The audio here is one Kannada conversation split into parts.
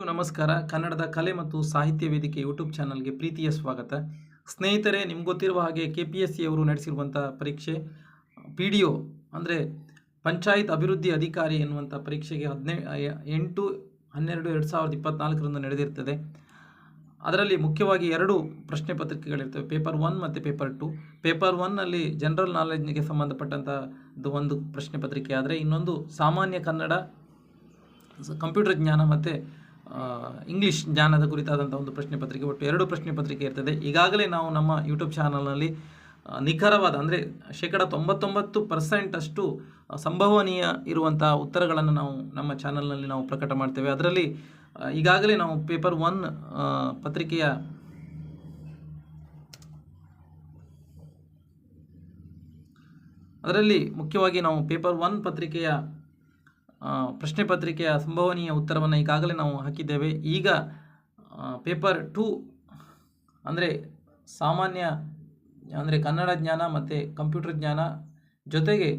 ನಮಸ್ಕಾರ. ಕನ್ನಡದ ಕಲೆ ಮತ್ತು ಸಾಹಿತ್ಯ ವೇದಿಕೆ ಯೂಟ್ಯೂಬ್ ಚಾನಲ್ಗೆ ಪ್ರೀತಿಯ ಸ್ವಾಗತ. ಸ್ನೇಹಿತರೆ, ನಿಮ್ಗೆ ಗೊತ್ತಿರುವ ಹಾಗೆ ಕೆ ಪಿ ಎಸ್ ಸಿ ಅವರು ನಡೆಸಿರುವಂಥ ಪರೀಕ್ಷೆ, ಪಿ ಡಿ ಒ ಅಂದರೆ ಪಂಚಾಯತ್ ಅಭಿವೃದ್ಧಿ ಅಧಿಕಾರಿ ಎನ್ನುವಂಥ ಪರೀಕ್ಷೆಗೆ ಹದಿನೇ, ಎಂಟು, ಹನ್ನೆರಡು, ಎರಡು ಸಾವಿರದ ಇಪ್ಪತ್ನಾಲ್ಕರಂದು ನಡೆದಿರ್ತದೆ. ಅದರಲ್ಲಿ ಮುಖ್ಯವಾಗಿ ಎರಡು ಪ್ರಶ್ನೆ ಪತ್ರಿಕೆಗಳಿರ್ತವೆ. ಪೇಪರ್ ಒನ್ ಮತ್ತು ಪೇಪರ್ ಟು. ಪೇಪರ್ ಒನ್ನಲ್ಲಿ ಜನರಲ್ ನಾಲೆಜ್ನಿಗೆ ಸಂಬಂಧಪಟ್ಟಂಥದ್ದು ಒಂದು ಪ್ರಶ್ನೆ ಪತ್ರಿಕೆ. ಆದರೆ ಇನ್ನೊಂದು ಸಾಮಾನ್ಯ ಕನ್ನಡ ಕಂಪ್ಯೂಟರ್ ಜ್ಞಾನ ಮತ್ತು ಇಂಗ್ಲೀಷ್ ಜ್ಞಾನದ ಕುರಿತಾದಂಥ ಒಂದು ಪ್ರಶ್ನೆ ಪತ್ರಿಕೆ, ಒಟ್ಟು ಎರಡು ಪ್ರಶ್ನೆ ಪತ್ರಿಕೆ ಇರ್ತದೆ. ಈಗಾಗಲೇ ನಾವು ನಮ್ಮ ಯೂಟ್ಯೂಬ್ ಚಾನಲ್ನಲ್ಲಿ ನಿಖರವಾದ, ಅಂದರೆ ಶೇಕಡ ತೊಂಬತ್ತೊಂಬತ್ತು ಪರ್ಸೆಂಟ್ ಅಷ್ಟು ಸಂಭವನೀಯ ಇರುವಂಥ ಉತ್ತರಗಳನ್ನು ನಾವು ನಮ್ಮ ಚಾನಲ್ನಲ್ಲಿ ನಾವು ಪ್ರಕಟ ಮಾಡ್ತೇವೆ. ಅದರಲ್ಲಿ ಈಗಾಗಲೇ ನಾವು ಪೇಪರ್ ಒನ್ ಪತ್ರಿಕೆಯ ಅದರಲ್ಲಿ ಮುಖ್ಯವಾಗಿ ನಾವು ಪೇಪರ್ ಒನ್ ಪತ್ರಿಕೆಯ ಪ್ರಶ್ನೆ ಪತ್ರಿಕೆಯ ಸಂಭವನೀಯ ಉತ್ತರವನ್ನು ಈಗಾಗಲೇ ನಾವು ಹಾಕಿದ್ದೇವೆ. ಈಗ ಪೇಪರ್ ಟು, ಅಂದರೆ ಸಾಮಾನ್ಯ, ಅಂದರೆ ಕನ್ನಡ ಜ್ಞಾನ ಮತ್ತು ಕಂಪ್ಯೂಟರ್ ಜ್ಞಾನ ಜೊತೆಗೆ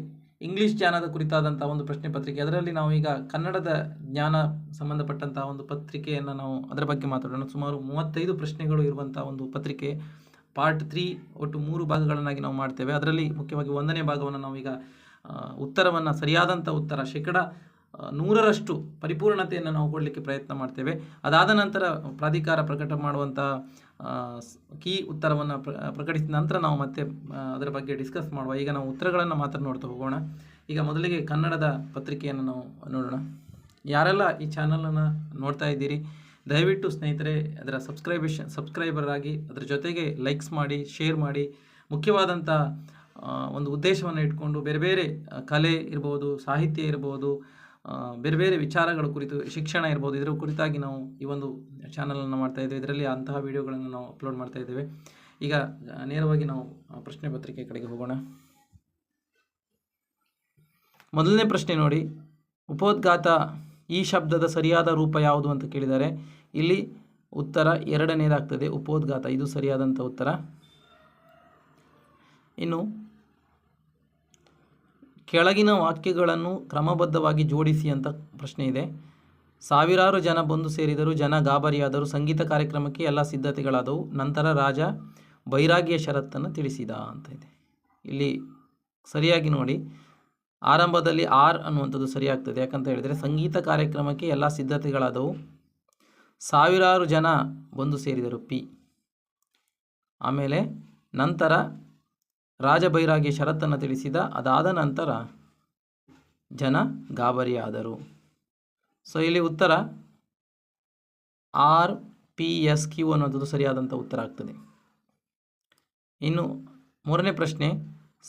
ಇಂಗ್ಲೀಷ್ ಜ್ಞಾನದ ಕುರಿತಾದಂಥ ಒಂದು ಪ್ರಶ್ನೆ ಪತ್ರಿಕೆ. ಅದರಲ್ಲಿ ನಾವು ಈಗ ಕನ್ನಡದ ಜ್ಞಾನ ಸಂಬಂಧಪಟ್ಟಂಥ ಒಂದು ಪತ್ರಿಕೆಯನ್ನು ನಾವು ಅದರ ಬಗ್ಗೆ ಮಾತಾಡೋಣ. ಸುಮಾರು ಮೂವತ್ತೈದು ಪ್ರಶ್ನೆಗಳು ಇರುವಂಥ ಒಂದು ಪತ್ರಿಕೆ. ಪಾರ್ಟ್ ತ್ರೀ ಒಟ್ಟು ಮೂರು ಭಾಗಗಳನ್ನಾಗಿ ನಾವು ಮಾಡ್ತೇವೆ. ಅದರಲ್ಲಿ ಮುಖ್ಯವಾಗಿ ಒಂದನೇ ಭಾಗವನ್ನು ನಾವೀಗ ಉತ್ತರವನ್ನು ಸರಿಯಾದಂಥ ಉತ್ತರ, ಶೇಕಡ ನೂರರಷ್ಟು ಪರಿಪೂರ್ಣತೆಯನ್ನು ನಾವು ಕೊಡಲಿಕ್ಕೆ ಪ್ರಯತ್ನ ಮಾಡ್ತೇವೆ. ಅದಾದ ನಂತರ ಪ್ರಾಧಿಕಾರ ಪ್ರಕಟ ಮಾಡುವಂಥ ಕೀ ಉತ್ತರವನ್ನು ಪ್ರಕಟಿಸಿದ ನಂತರ ನಾವು ಮತ್ತೆ ಅದರ ಬಗ್ಗೆ ಡಿಸ್ಕಸ್ ಮಾಡುವ. ಈಗ ನಾವು ಉತ್ತರಗಳನ್ನು ಮಾತ್ರ ನೋಡ್ತಾ ಹೋಗೋಣ. ಈಗ ಮೊದಲಿಗೆ ಕನ್ನಡದ ಪತ್ರಿಕೆಯನ್ನು ನಾವು ನೋಡೋಣ. ಯಾರೆಲ್ಲ ಈ ಚಾನಲನ್ನು ನೋಡ್ತಾ ಇದ್ದೀರಿ, ದಯವಿಟ್ಟು ಸ್ನೇಹಿತರೆ, ಅದರ ಸಬ್ಸ್ಕ್ರೈಬೇಷನ್ ಸಬ್ಸ್ಕ್ರೈಬರ್ ಆಗಿ ಅದರ ಜೊತೆಗೆ ಲೈಕ್ಸ್ ಮಾಡಿ, ಶೇರ್ ಮಾಡಿ. ಮುಖ್ಯವಾದಂಥ ಒಂದು ಉದ್ದೇಶವನ್ನು ಇಟ್ಕೊಂಡು ಬೇರೆ ಬೇರೆ ಕಲೆ ಇರ್ಬೋದು, ಸಾಹಿತ್ಯ ಇರ್ಬೋದು ಬೇರೆ ಬೇರೆ ವಿಚಾರಗಳ ಕುರಿತು, ಶಿಕ್ಷಣ ಇರ್ಬೋದು, ಇದರ ಕುರಿತಾಗಿ ನಾವು ಈ ಒಂದು ಚಾನಲನ್ನು ಮಾಡ್ತಾ ಇದ್ದೇವೆ. ಇದರಲ್ಲಿ ಅಂತಹ ವಿಡಿಯೋಗಳನ್ನು ನಾವು ಅಪ್ಲೋಡ್ ಮಾಡ್ತಾ ಇದ್ದೇವೆ. ಈಗ ನೇರವಾಗಿ ನಾವು ಪ್ರಶ್ನೆ ಪತ್ರಿಕೆ ಕಡೆಗೆ ಹೋಗೋಣ. ಮೊದಲನೇ ಪ್ರಶ್ನೆ ನೋಡಿ. ಉಪೋದ್ಘಾತ ಈ ಶಬ್ದದ ಸರಿಯಾದ ರೂಪ ಯಾವುದು ಅಂತ ಕೇಳಿದ್ದಾರೆ. ಇಲ್ಲಿ ಉತ್ತರ ಎರಡನೇದಾಗ್ತದೆ. ಉಪೋದ್ಘಾತ, ಇದು ಸರಿಯಾದಂಥ ಉತ್ತರ. ಇನ್ನು ಕೆಳಗಿನ ವಾಕ್ಯಗಳನ್ನು ಕ್ರಮಬದ್ಧವಾಗಿ ಜೋಡಿಸಿ ಅಂತ ಪ್ರಶ್ನೆ ಇದೆ. ಸಾವಿರಾರು ಜನ ಬಂದು ಸೇರಿದರು, ಜನ ಗಾಬರಿಯಾದರು ಸಂಗೀತ ಕಾರ್ಯಕ್ರಮಕ್ಕೆ ಎಲ್ಲ ಸಿದ್ಧತೆಗಳಾದವು. ನಂತರ ರಾಜ ಬೈರಾಗಿಯ ಷರತ್ತನ್ನು ತಿಳಿಸಿದ ಅಂತ ಇದೆ. ಇಲ್ಲಿ ಸರಿಯಾಗಿ ನೋಡಿ. ಆರಂಭದಲ್ಲಿ ಆರ್ ಅನ್ನುವಂಥದ್ದು ಸರಿಯಾಗ್ತದೆ. ಯಾಕಂತ ಹೇಳಿದರೆ ಸಂಗೀತ ಕಾರ್ಯಕ್ರಮಕ್ಕೆ ಎಲ್ಲ ಸಿದ್ಧತೆಗಳಾದವು. ಸಾವಿರಾರು ಜನ ಬಂದು ಸೇರಿದರು. ಪಿ. ಆಮೇಲೆ ನಂತರ ರಾಜ ಬೈರಾಗಿ ಷರತ್ತನ್ನು ತಿಳಿಸಿದ, ಅದಾದ ನಂತರ ಜನ ಗಾಬರಿಯಾದರು. ಸೊ ಇಲ್ಲಿ ಉತ್ತರ ಆರ್ ಪಿ ಎಸ್ ಕ್ಯೂ ಅನ್ನೋದು ಸರಿಯಾದಂಥ ಉತ್ತರ ಆಗ್ತದೆ. ಇನ್ನು ಮೂರನೇ ಪ್ರಶ್ನೆ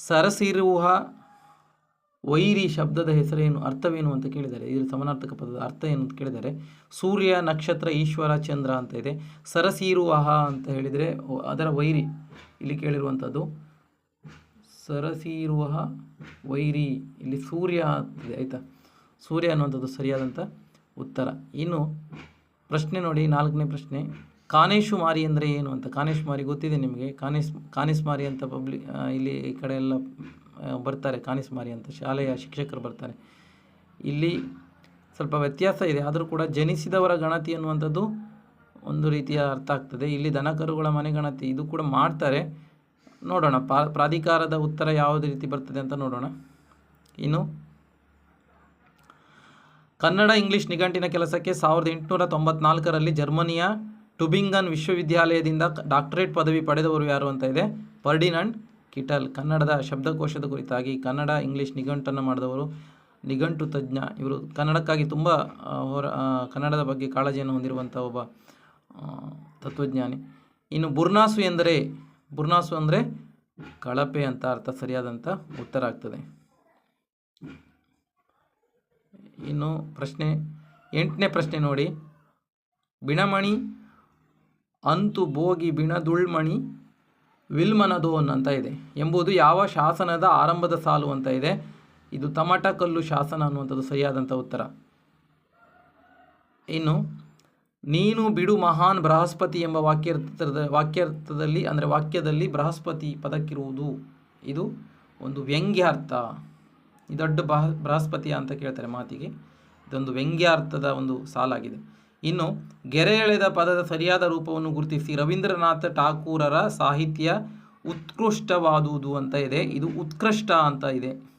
ಸರಸಿರುವ ವೈರಿ ಶಬ್ದದ ಹೆಸರೇನು, ಅರ್ಥವೇನು ಅಂತ ಕೇಳಿದ್ದಾರೆ ಇದರ ಸಮಾನಾರ್ಥಕ ಪದದ ಅರ್ಥ ಏನು ಅಂತ ಕೇಳಿದ್ದಾರೆ ಸೂರ್ಯ, ನಕ್ಷತ್ರ, ಈಶ್ವರ, ಚಂದ್ರ ಅಂತ ಇದೆ. ಸರಸೀರುವಹ ಅಂತ ಹೇಳಿದರೆ, ಅದರ ವೈರಿ ಇಲ್ಲಿ ಕೇಳಿರುವಂಥದ್ದು ಸರಸೀರುವ ವೈರಿ. ಇಲ್ಲಿ ಸೂರ್ಯ ಆಗ್ತದೆ ಆಯಿತಾ? ಸೂರ್ಯ ಅನ್ನುವಂಥದ್ದು ಸರಿಯಾದಂಥ ಉತ್ತರ. ಇನ್ನು ಪ್ರಶ್ನೆ ನೋಡಿ, ನಾಲ್ಕನೇ ಪ್ರಶ್ನೆ. ಕಾನೇಶು ಮಾರಿ ಅಂದರೆ ಏನು ಅಂತ? ಕಾನೇಶು ಮಾರಿ ಗೊತ್ತಿದೆ ನಿಮಗೆ? ಕಾನೇಶ್ ಮಾರಿ ಅಂತ ಪಬ್ಲಿ ಇಲ್ಲಿ ಈ ಕಡೆ ಎಲ್ಲ ಬರ್ತಾರೆ. ಕಾನೇಶ್ ಮಾರಿ ಅಂತ ಶಾಲೆಯ ಶಿಕ್ಷಕರು ಬರ್ತಾರೆ. ಇಲ್ಲಿ ಸ್ವಲ್ಪ ವ್ಯತ್ಯಾಸ ಇದೆ. ಆದರೂ ಕೂಡ ಜನಿಸಿದವರ ಗಣತಿ ಅನ್ನುವಂಥದ್ದು ಒಂದು ರೀತಿಯ ಅರ್ಥ ಆಗ್ತದೆ. ಇಲ್ಲಿ ದನಕರುಗಳ ಮನೆ ಗಣತಿ, ಇದು ಕೂಡ ಮಾಡ್ತಾರೆ. ನೋಡೋಣ. ಪ್ರಾಧಿಕಾರದ ಉತ್ತರ ಯಾವುದೇ ರೀತಿ ಬರ್ತದೆ ಅಂತ ನೋಡೋಣ. ಇನ್ನು ಕನ್ನಡ ಇಂಗ್ಲಿಷ್ ನಿಘಂಟಿನ ಕೆಲಸಕ್ಕೆ ಸಾವಿರದ ಎಂಟುನೂರ ತೊಂಬತ್ನಾಲ್ಕರಲ್ಲಿ ಜರ್ಮನಿಯ ಟುಬಿಂಗನ್ ವಿಶ್ವವಿದ್ಯಾಲಯದಿಂದ ಡಾಕ್ಟರೇಟ್ ಪದವಿ ಪಡೆದವರು ಯಾರು ಅಂತ ಇದೆ. ಪರ್ಡಿನಂಡ್ ಕಿಟಲ್, ಕನ್ನಡದ ಶಬ್ದಕೋಶದ ಕುರಿತಾಗಿ ಕನ್ನಡ ಇಂಗ್ಲಿಷ್ ನಿಘಂಟನ್ನು ಮಾಡಿದವರು ನಿಘಂಟು ತಜ್ಞ. ಇವರು ಕನ್ನಡಕ್ಕಾಗಿ ತುಂಬ ಹೊರ ಕನ್ನಡದ ಬಗ್ಗೆ ಕಾಳಜಿಯನ್ನು ಹೊಂದಿರುವಂಥ ಒಬ್ಬ ತತ್ವಜ್ಞಾನಿ. ಇನ್ನು ಬುರ್ನಾಸು ಎಂದರೆ ಬುರ್ನಾಸು ಅಂದರೆ ಕಳಪೆ ಅಂತ ಅರ್ಥ ಸರಿಯಾದಂಥ ಉತ್ತರ ಆಗ್ತದೆ. ಇನ್ನು ಪ್ರಶ್ನೆ, ಎಂಟನೇ ಪ್ರಶ್ನೆ ನೋಡಿ. ಬಿಣಮಣಿ ಅಂತು ಬೋಗಿ ಬಿಣದುಳ್ಮಣಿ ವಿಲ್ಮನದೋನ್ ಅಂತ ಇದೆ. ಎಂಬುದು ಯಾವ ಶಾಸನದ ಆರಂಭದ ಸಾಲು ಅಂತ ಇದೆ. ಇದು ತಮಟಕಲ್ಲು ಶಾಸನ ಅನ್ನುವಂಥದ್ದು ಸರಿಯಾದಂಥ ಉತ್ತರ. ಇನ್ನು ನೀನು ಬಿಡು ಮಹಾನ್ ಬೃಹಸ್ಪತಿ ಎಂಬ ವಾಕ್ಯರ್ಥದ, ವಾಕ್ಯರ್ಥದಲ್ಲಿ, ಅಂದರೆ ವಾಕ್ಯದಲ್ಲಿ ಬೃಹಸ್ಪತಿ ಪದಕ್ಕಿರುವುದು. ಇದು ಒಂದು ವ್ಯಂಗ್ಯಾರ್ಥ ಈ ದೊಡ್ಡ ಬಹ, ಬೃಹಸ್ಪತಿ ಅಂತ ಕೇಳ್ತಾರೆ ಮಾತಿಗೆ. ಇದೊಂದು ವ್ಯಂಗ್ಯಾರ್ಥದ ಒಂದು ಸಾಲಾಗಿದೆ. ಇನ್ನು, ಗೆರೆ ಎಳೆದ ಪದದ ಸರಿಯಾದ ರೂಪವನ್ನು ಗುರುತಿಸಿ ರವೀಂದ್ರನಾಥ ಠಾಕೂರರ ಸಾಹಿತ್ಯ ಉತ್ಕೃಷ್ಟವಾದುದು ಅಂತ ಇದೆ. ಇದು ಉತ್ಕೃಷ್ಟ ಅಂತ ಇದೆ.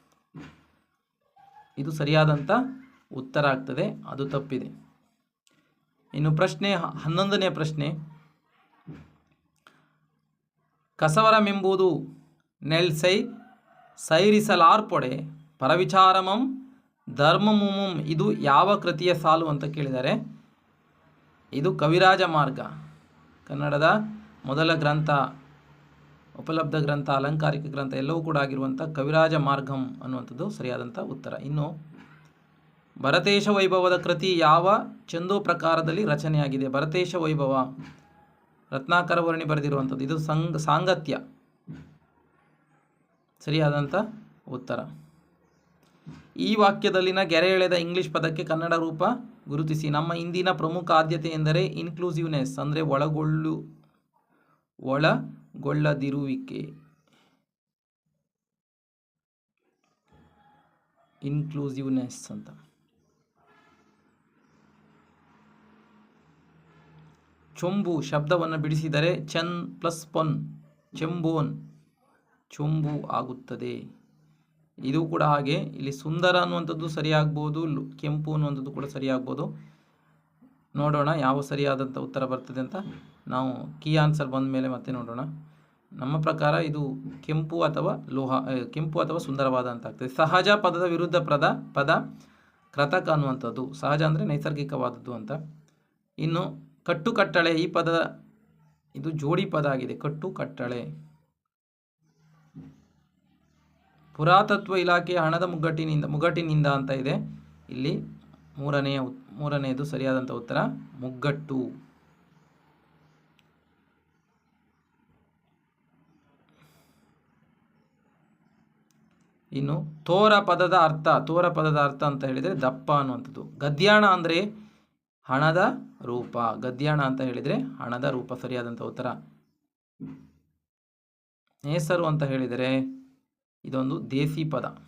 ಇದು ಸರಿಯಾದಂಥ ಉತ್ತರ ಆಗ್ತದೆ. ಅದು ತಪ್ಪಿದೆ. ಇನ್ನು ಪ್ರಶ್ನೆ ಹನ್ನೊಂದನೇ ಪ್ರಶ್ನೆ. ಕಸವರಮೆಂಬುದು ನೆಲ್ಸೈ ಸೈರಿಸಲಾರ್ಪೊಡೆ ಪರವಿಚಾರಮಂ ಧರ್ಮಮುಮಂ ಇದು ಯಾವ ಕೃತಿಯ ಸಾಲು ಅಂತ ಕೇಳಿದರೆ ಇದು ಕವಿರಾಜ ಮಾರ್ಗ. ಕನ್ನಡದ ಮೊದಲ ಗ್ರಂಥ, ಉಪಲಬ್ಧ ಗ್ರಂಥ, ಅಲಂಕಾರಿಕ ಗ್ರಂಥ ಎಲ್ಲವೂ ಕೂಡ ಆಗಿರುವಂಥ ಕವಿರಾಜ ಮಾರ್ಗಂ ಅನ್ನುವಂಥದ್ದು ಸರಿಯಾದಂಥ ಉತ್ತರ. ಇನ್ನು ಭರತೇಶ ವೈಭವದ ಕೃತಿ ಯಾವ ಚಂದೋ ಪ್ರಕಾರದಲ್ಲಿ ರಚನೆಯಾಗಿದೆ? ಭರತೇಶ ವೈಭವ, ರತ್ನಾಕರ ವರ್ಣಿ ಬರೆದಿರುವಂಥದ್ದು. ಇದು ಸಂಗ, ಸಾಂಗತ್ಯ. ಸರಿಯಾದಂಥ ಉತ್ತರ. ಈ ವಾಕ್ಯದಲ್ಲಿನ ಗೆರೆ ಎಳೆದ ಇಂಗ್ಲಿಷ್ ಪದಕ್ಕೆ ಕನ್ನಡ ರೂಪ ಗುರುತಿಸಿ. ನಮ್ಮ ಇಂದಿನ ಪ್ರಮುಖ ಆದ್ಯತೆ ಎಂದರೆ ಇನ್ಕ್ಲೂಸಿವ್ನೆಸ್ ಅಂದರೆ ಒಳಗೊಳ್ಳು, ಒಳಗೊಳ್ಳದಿರುವಿಕೆ. ಇನ್ಕ್ಲೂಸಿವ್ನೆಸ್ ಅಂತ. ಚೊಂಬು ಶಬ್ದವನ್ನು ಬಿಡಿಸಿದರೆ ಚನ್ ಪ್ಲಸ್ ಪೊನ್ ಚೆಂಬೋನ್ ಚೊಂಬು ಆಗುತ್ತದೆ. ಇದು ಕೂಡ ಹಾಗೆ. ಇಲ್ಲಿ ಸುಂದರ ಅನ್ನುವಂಥದ್ದು ಸರಿಯಾಗ್ಬೋದು ಕೆಂಪು ಅನ್ನುವಂಥದ್ದು ಕೂಡ ಸರಿಯಾಗ್ಬೋದು. ನೋಡೋಣ ಯಾವ ಸರಿಯಾದಂಥ ಉತ್ತರ ಬರ್ತದೆ ಅಂತ ನಾವು ಕೀ ಆನ್ಸರ್ ಬಂದ ಮೇಲೆ ಮತ್ತೆ ನೋಡೋಣ. ನಮ್ಮ ಪ್ರಕಾರ ಇದು ಕೆಂಪು ಅಥವಾ ಲೋಹ ಕೆಂಪು ಅಥವಾ ಸುಂದರವಾದ ಅಂತ ಆಗ್ತದೆ. ಸಹಜ ಪದದ ವಿರುದ್ಧ ಪದ ಪದ ಕೃತಕ ಅನ್ನುವಂಥದ್ದು. ಸಹಜ ಅಂದರೆ ನೈಸರ್ಗಿಕವಾದದ್ದು ಅಂತ. ಇನ್ನು ಕಟ್ಟು ಕಟ್ಟಳೆ ಈ ಪದ, ಇದು ಜೋಡಿ ಪದ ಆಗಿದೆ. ಕಟ್ಟು ಕಟ್ಟಳೆ ಪುರಾತತ್ವ ಇಲಾಖೆಯ ಹಣದ ಮುಗ್ಗಟ್ಟಿನಿಂದ ಮುಗ್ಗಟ್ಟಿನಿಂದ ಅಂತ ಇದೆ. ಇಲ್ಲಿ ಮೂರನೆಯ ಮೂರನೆಯದು ಸರಿಯಾದಂಥ ಉತ್ತರ. ಮುಗ್ಗಟ್ಟು. ಇನ್ನು ತೋರ ಪದದ ಅರ್ಥ, ತೋರ ಪದದ ಅರ್ಥ ಅಂತ ಹೇಳಿದರೆ ದಪ್ಪ ಅನ್ನುವಂಥದ್ದು. ಗದ್ಯಾಣ ಅಂದರೆ ಹಣದ ರೂಪ, ಗದ್ಯಾಣ ಅಂತ ಹೇಳಿದರೆ ಹಣದ ರೂಪ ಸರಿಯಾದಂಥ ಉತ್ತರ. ನೇಸರು ಅಂತ ಹೇಳಿದರೆ ಇದೊಂದು ದೇಸಿ ಪದ.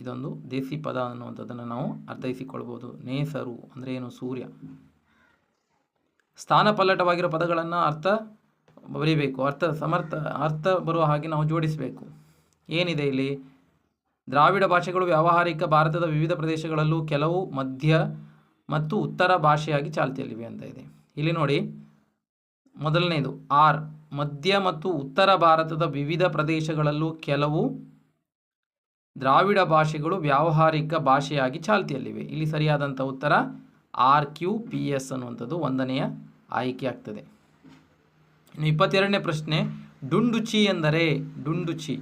ಇದೊಂದು ದೇಸಿ ಪದ ಅನ್ನುವಂಥದ್ದನ್ನು ನಾವು ಅರ್ಥೈಸಿಕೊಳ್ಬೋದು. ನೇಸರು ಅಂದರೆ ಏನು? ಸೂರ್ಯ. ಸ್ಥಾನಪಲ್ಲಟವಾಗಿರೋ ಪದಗಳನ್ನು ಅರ್ಥ ಬರೀಬೇಕು. ಅರ್ಥ ಸಮರ್ಥ, ಅರ್ಥ ಬರುವ ಹಾಗೆ ನಾವು ಜೋಡಿಸಬೇಕು. ಏನಿದೆ ಇಲ್ಲಿ? ದ್ರಾವಿಡ ಭಾಷೆಗಳು ವ್ಯಾವಹಾರಿಕ ಭಾರತದ ವಿವಿಧ ಪ್ರದೇಶಗಳಲ್ಲೂ ಕೆಲವು ಮಧ್ಯ ಮತ್ತು ಉತ್ತರ ಭಾಷೆಯಾಗಿ ಚಾಲ್ತಿಯಲ್ಲಿವೆ ಅಂತ ಇದೆ. ಇಲ್ಲಿ ನೋಡಿ, ಮೊದಲನೇದು, ಆರ್, ಮಧ್ಯ ಮತ್ತು ಉತ್ತರ ಭಾರತದ ವಿವಿಧ ಪ್ರದೇಶಗಳಲ್ಲೂ ಕೆಲವು ದ್ರಾವಿಡ ಭಾಷೆಗಳು ವ್ಯಾವಹಾರಿಕ ಭಾಷೆಯಾಗಿ ಚಾಲ್ತಿಯಲ್ಲಿವೆ. ಇಲ್ಲಿ ಸರಿಯಾದಂಥ ಉತ್ತರ, ಆರ್ ಕ್ಯೂ ಪಿ ಎಸ್ ಅನ್ನುವಂಥದ್ದು ಒಂದನೆಯ ಆಯ್ಕೆ ಆಗ್ತದೆ. ಇನ್ನು ಇಪ್ಪತ್ತೆರಡನೇ ಪ್ರಶ್ನೆ, ಡುಂಡುಚಿ ಎಂದರೆ ಡುಂಡುಚಿ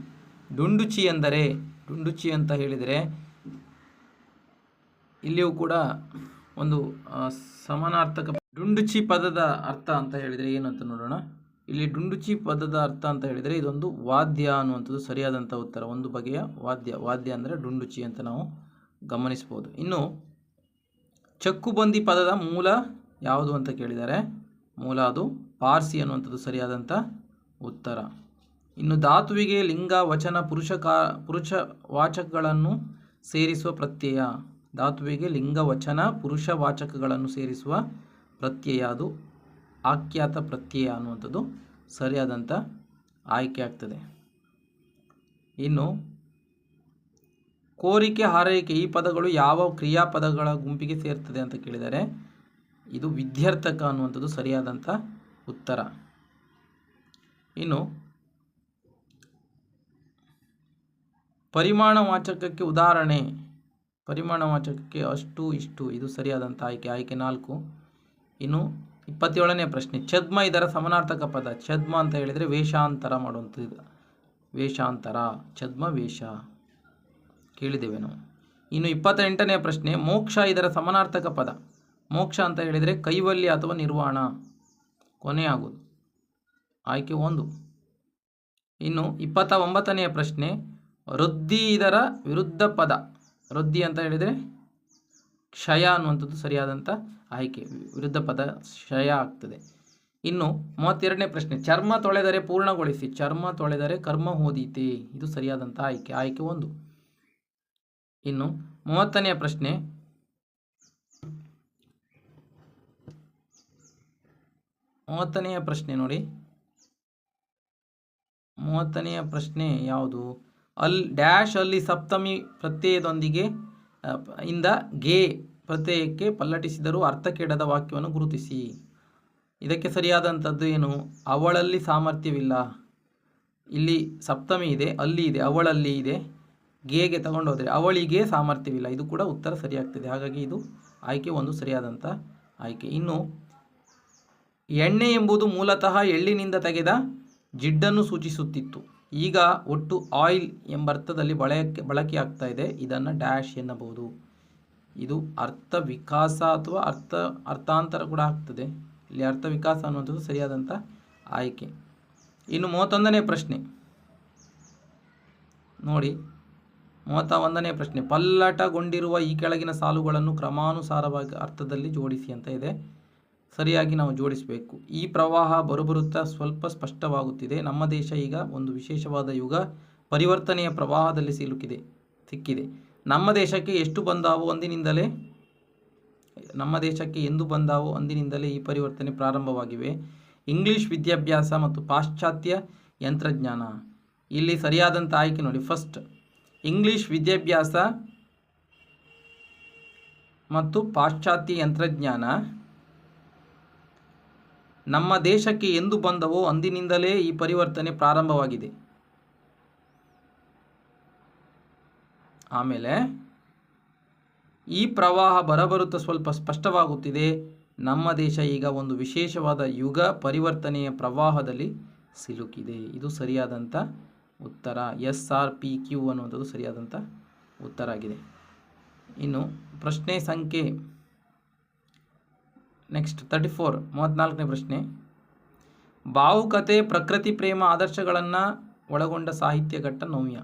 ಡುಂಡುಚಿ ಎಂದರೆ ಡುಂಡುಚಿ ಅಂತ ಹೇಳಿದರೆ ಇಲ್ಲಿಯೂ ಕೂಡ ಒಂದು ಸಮಾನಾರ್ಥಕ ಡುಂಡುಚಿ ಪದದ ಅರ್ಥ ಅಂತ ಹೇಳಿದರೆ ಏನು ಅಂತ ನೋಡೋಣ. ಇಲ್ಲಿ ಡುಂಡುಚಿ ಪದದ ಅರ್ಥ ಅಂತ ಹೇಳಿದರೆ ಇದೊಂದು ವಾದ್ಯ ಅನ್ನುವಂಥದ್ದು ಸರಿಯಾದಂಥ ಉತ್ತರ. ಒಂದು ಬಗೆಯ ವಾದ್ಯ. ವಾದ್ಯ ಅಂದರೆ ಡುಂಡುಚಿ ಅಂತ ನಾವು ಗಮನಿಸ್ಬೋದು. ಇನ್ನು ಚಕ್ಕುಬಂದಿ ಪದದ ಮೂಲ ಯಾವುದು ಅಂತ ಕೇಳಿದ್ದಾರೆ ಮೂಲ ಅದು ಪಾರ್ಸಿ ಅನ್ನುವಂಥದ್ದು ಸರಿಯಾದಂಥ ಉತ್ತರ. ಇನ್ನು ಧಾತುವಿಗೆ ಲಿಂಗ, ವಚನ, ಪುರುಷ ಕಾ, ಪುರುಷ ವಾಚಕಗಳನ್ನು ಸೇರಿಸುವ ಪ್ರತ್ಯಯ. ಧಾತುವಿಗೆ ಲಿಂಗ, ವಚನ, ಪುರುಷ ವಾಚಕಗಳನ್ನು ಸೇರಿಸುವ ಪ್ರತ್ಯಯ. ಅದು ಆಖ್ಯಾತ ಪ್ರತ್ಯಯ ಅನ್ನುವಂಥದ್ದು. ಸರಿಯಾದಂಥ ಆಯ್ಕೆ ಆಗ್ತದೆ. ಇನ್ನು ಕೋರಿಕೆ, ಹಾರೈಕೆ ಈ ಪದಗಳು ಯಾವ ಕ್ರಿಯಾಪದಗಳ ಗುಂಪಿಗೆ ಸೇರ್ತದೆ ಅಂತ ಕೇಳಿದರೆ ಇದು ವಿದ್ಯಾರ್ಥಕ ಅನ್ನುವಂಥದ್ದು ಸರಿಯಾದಂಥ ಉತ್ತರ. ಇನ್ನು ಪರಿಮಾಣವಾಚಕಕ್ಕೆ ಉದಾಹರಣೆ. ಪರಿಮಾಣವಾಚಕಕ್ಕೆ ಅಷ್ಟು, ಇಷ್ಟು, ಇದು ಸರಿಯಾದಂಥ ಆಯ್ಕೆ. ಆಯ್ಕೆ ನಾಲ್ಕು. ಇನ್ನು ಇಪ್ಪತ್ತೇಳನೇ ಪ್ರಶ್ನೆ. ಛದ್ಮ ಇದರ ಸಮಾನಾರ್ಥಕ ಪದ. ಛದ್ಮ ಅಂತ ಹೇಳಿದರೆ ವೇಷಾಂತರ ಮಾಡುವಂಥದ್ದು ವೇಷಾಂತರ. ಛದ್ಮ, ವೇಷ. ಕೇಳಿದ್ದೇವೆ ನಾವು. ಇನ್ನು ಇಪ್ಪತ್ತೆಂಟನೇ ಪ್ರಶ್ನೆ. ಮೋಕ್ಷ ಇದರ ಸಮಾನಾರ್ಥಕ ಪದ. ಮೋಕ್ಷ ಅಂತ ಹೇಳಿದರೆ ಕೈವಲ್ಯ ಅಥವಾ ನಿರ್ವಾಣ. ಆಗೋದು. ಆಯ್ಕೆ ಒಂದು. ಇನ್ನು ಇಪ್ಪತ್ತ ಒಂಬತ್ತನೆಯ ಪ್ರಶ್ನೆ. ವೃದ್ಧಿ ಇದರ ವಿರುದ್ಧ ಪದ. ವೃದ್ಧಿ ಅಂತ ಹೇಳಿದರೆ ಕ್ಷಯ ಅನ್ನುವಂಥದ್ದು ಸರಿಯಾದಂಥ ಆಯ್ಕೆ. ವಿರುದ್ಧ ಪದ ಕ್ಷಯ ಆಗ್ತದೆ. ಇನ್ನು ಮೂವತ್ತೆರಡನೇ ಪ್ರಶ್ನೆ, ಚರ್ಮ ತೊಳೆದರೆ ಪೂರ್ಣಗೊಳಿಸಿ, ಚರ್ಮ ತೊಳೆದರೆ ಕರ್ಮ ಓದೀತೆ ಇದು ಸರಿಯಾದಂಥ ಆಯ್ಕೆ. ಆಯ್ಕೆ ಒಂದು. ಇನ್ನು ಮೂವತ್ತನೆಯ ಪ್ರಶ್ನೆ ಮೂವತ್ತನೆಯ ಪ್ರಶ್ನೆ ನೋಡಿ. ಮೂವತ್ತನೆಯ ಪ್ರಶ್ನೆ ಯಾವುದು? ಅಲ್ ಡ್ಯಾಶ್ ಅಲ್ಲಿ ಸಪ್ತಮಿ ಪ್ರತ್ಯಯದೊಂದಿಗೆ ಇಂದ ಗೆ ಪ್ರತ್ಯಯಕ್ಕೆ ಪಲ್ಲಟಿಸಿದರೂ ಅರ್ಥ ಕೆಡದ ವಾಕ್ಯವನ್ನು ಗುರುತಿಸಿ. ಇದಕ್ಕೆ ಸರಿಯಾದಂಥದ್ದು ಏನು? ಅವಳಲ್ಲಿ ಸಾಮರ್ಥ್ಯವಿಲ್ಲ. ಇಲ್ಲಿ ಸಪ್ತಮಿ ಇದೆ, ಅಲ್ಲಿ ಇದೆ, ಅವಳಲ್ಲಿ ಇದೆ, ಗೇಗೆ ಹೋದರೆ ಅವಳಿಗೆ ಸಾಮರ್ಥ್ಯವಿಲ್ಲ. ಇದು ಕೂಡ ಉತ್ತರ ಸರಿಯಾಗ್ತದೆ. ಹಾಗಾಗಿ ಇದು ಆಯ್ಕೆ ಒಂದು ಸರಿಯಾದಂಥ ಆಯ್ಕೆ. ಇನ್ನು, ಎಣ್ಣೆ ಎಂಬುದು ಮೂಲತಃ ಎಳ್ಳಿನಿಂದ ತೆಗೆದ ಜಿಡ್ಡನ್ನು ಸೂಚಿಸುತ್ತಿತ್ತು. ಈಗ ಒಟ್ಟು ಆಯಿಲ್ ಎಂಬರ್ಥದಲ್ಲಿ ಬಳಕೆ ಬಳಕೆಯಾಗ್ತಾ ಇದೆ ಇದನ್ನು ಡ್ಯಾಶ್ ಎನ್ನಬಹುದು. ಇದು ಅರ್ಥ ವಿಕಾಸ ಅಥವಾ ಅರ್ಥ ಅರ್ಥಾಂತರ ಕೂಡ ಆಗ್ತದೆ. ಇಲ್ಲಿ ಅರ್ಥ ವಿಕಾಸ ಅನ್ನುವಂಥದ್ದು ಸರಿಯಾದಂಥ ಆಯ್ಕೆ. ಇನ್ನು ಮೂವತ್ತೊಂದನೇ ಪ್ರಶ್ನೆ. ನೋಡಿ ಮೂವತ್ತ ಒಂದನೇ ಪ್ರಶ್ನೆ. ಪಲ್ಲಟಗೊಂಡಿರುವ ಈ ಕೆಳಗಿನ ಸಾಲುಗಳನ್ನು ಕ್ರಮಾನುಸಾರವಾಗಿ ಅರ್ಥದಲ್ಲಿ ಜೋಡಿಸಿ ಅಂತ ಇದೆ. ಸರಿಯಾಗಿ ನಾವು ಜೋಡಿಸಬೇಕು. ಈ ಪ್ರವಾಹ ಬರುಬರುತ್ತಾ ಸ್ವಲ್ಪ ಸ್ಪಷ್ಟವಾಗುತ್ತಿದೆ. ನಮ್ಮ ದೇಶ ಈಗ ಒಂದು ವಿಶೇಷವಾದ ಯುಗ. ಪರಿವರ್ತನೆಯ ಪ್ರವಾಹದಲ್ಲಿ ಸಿಲುಕಿದೆ, ಸಿಕ್ಕಿದೆ. ನಮ್ಮ ದೇಶಕ್ಕೆ ಎಷ್ಟು ಬಂದಾವೋ ಅಂದಿನಿಂದಲೇ, ನಮ್ಮ ದೇಶಕ್ಕೆ ಎಂದು ಬಂದಾವೋ ಅಂದಿನಿಂದಲೇ ಈ ಪರಿವರ್ತನೆ ಪ್ರಾರಂಭವಾಗಿವೆ. ಇಂಗ್ಲಿಷ್ ವಿದ್ಯಾಭ್ಯಾಸ ಮತ್ತು ಪಾಶ್ಚಾತ್ಯ ಯಂತ್ರಜ್ಞಾನ. ಇಲ್ಲಿ ಸರಿಯಾದಂಥ ಆಯ್ಕೆ ನೋಡಿ. ಫಸ್ಟ್ ಇಂಗ್ಲಿಷ್ ವಿದ್ಯಾಭ್ಯಾಸ ಮತ್ತು ಪಾಶ್ಚಾತ್ಯ ಯಂತ್ರಜ್ಞಾನ. ನಮ್ಮ ದೇಶಕ್ಕೆ ಎಂದು ಬಂದವೋ ಅಂದಿನಿಂದಲೇ ಈ ಪರಿವರ್ತನೆ ಪ್ರಾರಂಭವಾಗಿದೆ. ಆಮೇಲೆ, ಈ ಪ್ರವಾಹ ಬರಬರುತ್ತಾ ಸ್ವಲ್ಪ ಸ್ಪಷ್ಟವಾಗುತ್ತಿದೆ. ನಮ್ಮ ದೇಶ ಈಗ ಒಂದು ವಿಶೇಷವಾದ ಯುಗ ಪರಿವರ್ತನೆಯ ಪ್ರವಾಹದಲ್ಲಿ ಸಿಲುಕಿದೆ. ಇದು ಸರಿಯಾದಂಥ ಉತ್ತರ. ಎಸ್ ಆರ್ ಪಿ ಕ್ಯೂ ಅನ್ನುವಂಥದ್ದು ಸರಿಯಾದಂಥ ಉತ್ತರ ಆಗಿದೆ. ಇನ್ನು ಪ್ರಶ್ನೆ ಸಂಖ್ಯೆ ನೆಕ್ಸ್ಟ್ ತರ್ಟಿ ಫೋರ್ ಮೂವತ್ತ್ನಾಲ್ಕನೇ ಪ್ರಶ್ನೆ. ಭಾವುಕತೆ ಪ್ರಕೃತಿ ಪ್ರೇಮ ಆದರ್ಶಗಳನ್ನು ಒಳಗೊಂಡ ಸಾಹಿತ್ಯ ಘಟ್ಟ ನವ್ಯ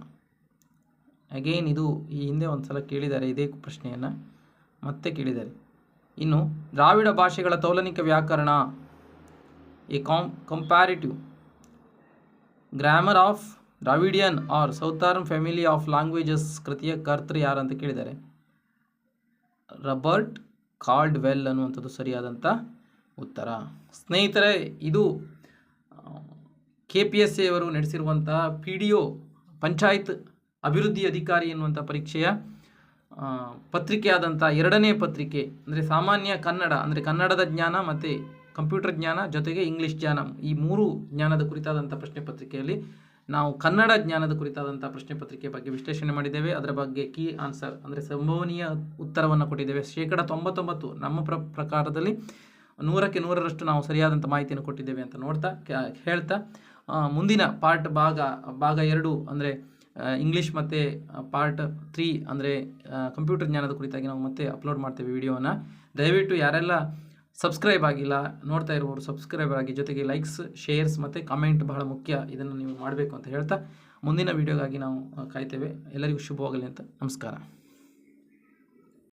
ಅಗೇನ್ ಇದು ಈ ಹಿಂದೆ ಒಂದು ಸಲ ಕೇಳಿದ್ದಾರೆ, ಇದೇ ಪ್ರಶ್ನೆಯನ್ನು ಮತ್ತೆ ಕೇಳಿದ್ದಾರೆ. ಇನ್ನು, ದ್ರಾವಿಡ ಭಾಷೆಗಳ ತೌಲನಿಕ ವ್ಯಾಕರಣ a com comparative grammar of Dravidian or southern family of languages ಕೃತಿಯ ಕರ್ತೃ ಯಾರು ಅಂತ ಕೇಳಿದ್ದಾರೆ. ರಬರ್ಟ್ ಕಾರ್ಡ್ ವೆಲ್ ಅನ್ನುವಂಥದ್ದು ಸರಿಯಾದಂಥ ಉತ್ತರ. ಸ್ನೇಹಿತರೆ, ಇದು ಕೆ ಪಿ ಎಸ್ ಸಿ ಅವರು ನಡೆಸಿರುವಂತಹ ಪಿ ಡಿ ಒ ಪಂಚಾಯತ್ ಅಭಿವೃದ್ಧಿ ಅಧಿಕಾರಿ ಎನ್ನುವಂಥ ಪರೀಕ್ಷೆಯ ಪತ್ರಿಕೆಯಾದಂಥ ಎರಡನೇ ಪತ್ರಿಕೆ, ಅಂದರೆ ಸಾಮಾನ್ಯ ಕನ್ನಡ, ಅಂದರೆ ಕನ್ನಡದ ಜ್ಞಾನ ಮತ್ತು ಕಂಪ್ಯೂಟರ್ ಜ್ಞಾನ ಜೊತೆಗೆ ಇಂಗ್ಲೀಷ್ ಜ್ಞಾನ, ಈ ಮೂರು ಜ್ಞಾನದ ಕುರಿತಾದಂಥ ಪ್ರಶ್ನೆ ಪತ್ರಿಕೆಯಲ್ಲಿ ನಾವು ಕನ್ನಡ ಜ್ಞಾನದ ಕುರಿತಾದಂಥ ಪ್ರಶ್ನೆ ಪತ್ರಿಕೆ ಬಗ್ಗೆ ವಿಶ್ಲೇಷಣೆ ಮಾಡಿದ್ದೇವೆ. ಅದರ ಬಗ್ಗೆ ಕೀ ಆನ್ಸರ್ ಅಂದರೆ ಸಂಭವನೀಯ ಉತ್ತರವನ್ನು ಕೊಟ್ಟಿದ್ದೇವೆ. ಶೇಕಡ ತೊಂಬತ್ತೊಂಬತ್ತು ನಮ್ಮ ಪ್ರ ಪ್ರಕಾರದಲ್ಲಿ ನೂರಕ್ಕೆ ನೂರರಷ್ಟು ನಾವು ಸರಿಯಾದಂಥ ಮಾಹಿತಿಯನ್ನು ಕೊಟ್ಟಿದ್ದೇವೆ ಅಂತ ನೋಡ್ತಾ ಹೇಳ್ತಾ ಮುಂದಿನ ಪಾರ್ಟ್ ಭಾಗ ಭಾಗ ಎರಡು ಅಂದರೆ ಇಂಗ್ಲೀಷ್ ಮತ್ತು ಪಾರ್ಟ್ ತ್ರೀ ಅಂದರೆ ಕಂಪ್ಯೂಟರ್ ಜ್ಞಾನದ ಕುರಿತಾಗಿ ನಾವು ಮತ್ತೆ ಅಪ್ಲೋಡ್ ಮಾಡ್ತೇವೆ ವಿಡಿಯೋನ ದಯವಿಟ್ಟು ಯಾರೆಲ್ಲ ಸಬ್ಸ್ಕ್ರೈಬ್ ಆಗಿಲ್ಲ, ನೋಡ್ತಾ ಇರುವವರು ಸಬ್ಸ್ಕ್ರೈಬ್ ಆಗಿ, ಜೊತೆಗೆ ಲೈಕ್ಸ್ ಶೇರ್ಸ್ ಮತ್ತು ಕಮೆಂಟ್ ಬಹಳ ಮುಖ್ಯ. ಇದನ್ನು ನೀವು ಮಾಡಬೇಕು ಅಂತ ಹೇಳ್ತಾ ಮುಂದಿನ ವೀಡಿಯೋಗಾಗಿ ನಾವು ಕಾಯ್ತೇವೆ. ಎಲ್ಲರಿಗೂ ಶುಭವಾಗಲಿ ಅಂತ ನಮಸ್ಕಾರ.